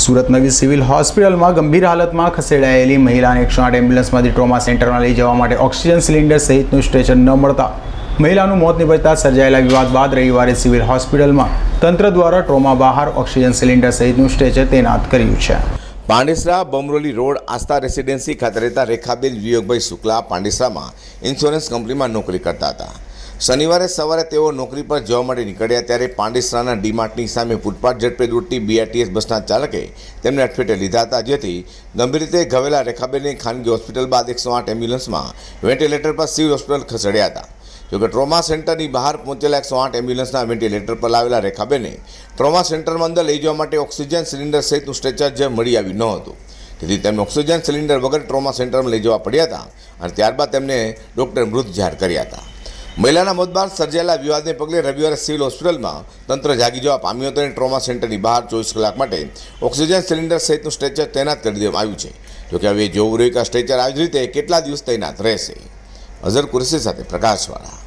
સુરત નવી સિવિલ હોસ્પિટલમાં ગંભીર હાલતમાં ખસેડાયેલી મહિલાને એકસો આઠ એમ્બ્યુલન્સમાંથી ટ્રોમા સેન્ટરમાં લઈ જવા માટે ઓક્સિજન સિલિન્ડર સહિતનું સ્ટ્રેચર ન મળતા મહિલાનું મોત નિપજતા સર્જાયેલા વિવાદ બાદ રવિવારે સિવિલ હોસ્પિટલમાં તંત્ર દ્વારા ટ્રોમા બહાર ઓક્સિજન સિલિન્ડર સહિતનું સ્ટ્રેચર તૈનાત કર્યું છે. પાંડેસરા બમરોલી રોડ આસ્થા રેસિડેન્સી ખાતે રહેતા રેખાબેન વિયોગભાઈ શુક્લા પાંડેસરામાં ઇન્સ્યોરન્સ કંપનીમાં નોકરી કરતા હતા. શનિવારે સવારે તેઓ નોકરી પર જવા માટે નીકળ્યા ત્યારે પાંડેસરાના ડીમાર્ટની સામે ફૂટપાથ ઝડપે દોડતી બીઆરટીએસ બસના ચાલકે તેમને અડફેટે લીધા હતા, જેથી ગંભીર રીતે ઘવેલા રેખાબેનને ખાનગી હોસ્પિટલ બાદ એકસો આઠ એમ્બ્યુલન્સમાં વેન્ટિલેટર પર સિવિલ હોસ્પિટલ ખસેડ્યા હતા. જોકે ટ્રોમા સેન્ટરની બહાર પહોંચેલા એકસો આઠ એમ્બ્યુલન્સના વેન્ટિલેટર પર લાવેલા રેખાબેને ટ્રોમા સેન્ટરમાં અંદર લઈ જવા માટે ઓક્સિજન સિલિન્ડર સહિતનું સ્ટ્રેચર જે મળી આવ્યું ન હતું. તેથી તેમને ઓક્સિજન સિલિન્ડર વગર ટ્રોમા સેન્ટરમાં લઈ જવા પડ્યા હતા અને ત્યારબાદ તેમને ડૉક્ટરે મૃત જાહેર કર્યા હતા. મહિલાના મોત બાદ સર્જાયેલા વિવાદને પગલે રવિવારે સિવિલ હોસ્પિટલમાં તંત્ર જાગી જવા પામ્યું હતું અને ટ્રોમા સેન્ટરની બહાર ચોવીસ કલાક માટે ઓક્સિજન સિલિન્ડર સહિતનું સ્ટ્રેચર તૈનાત કરી દેવામાં આવ્યું છે. જોકે હવે જોવું રહ્યું કે આ સ્ટ્રેચર આવી રીતે કેટલા દિવસ તૈનાત રહેશે. અઝર કુરેશી સાથે પ્રકાશવાળા.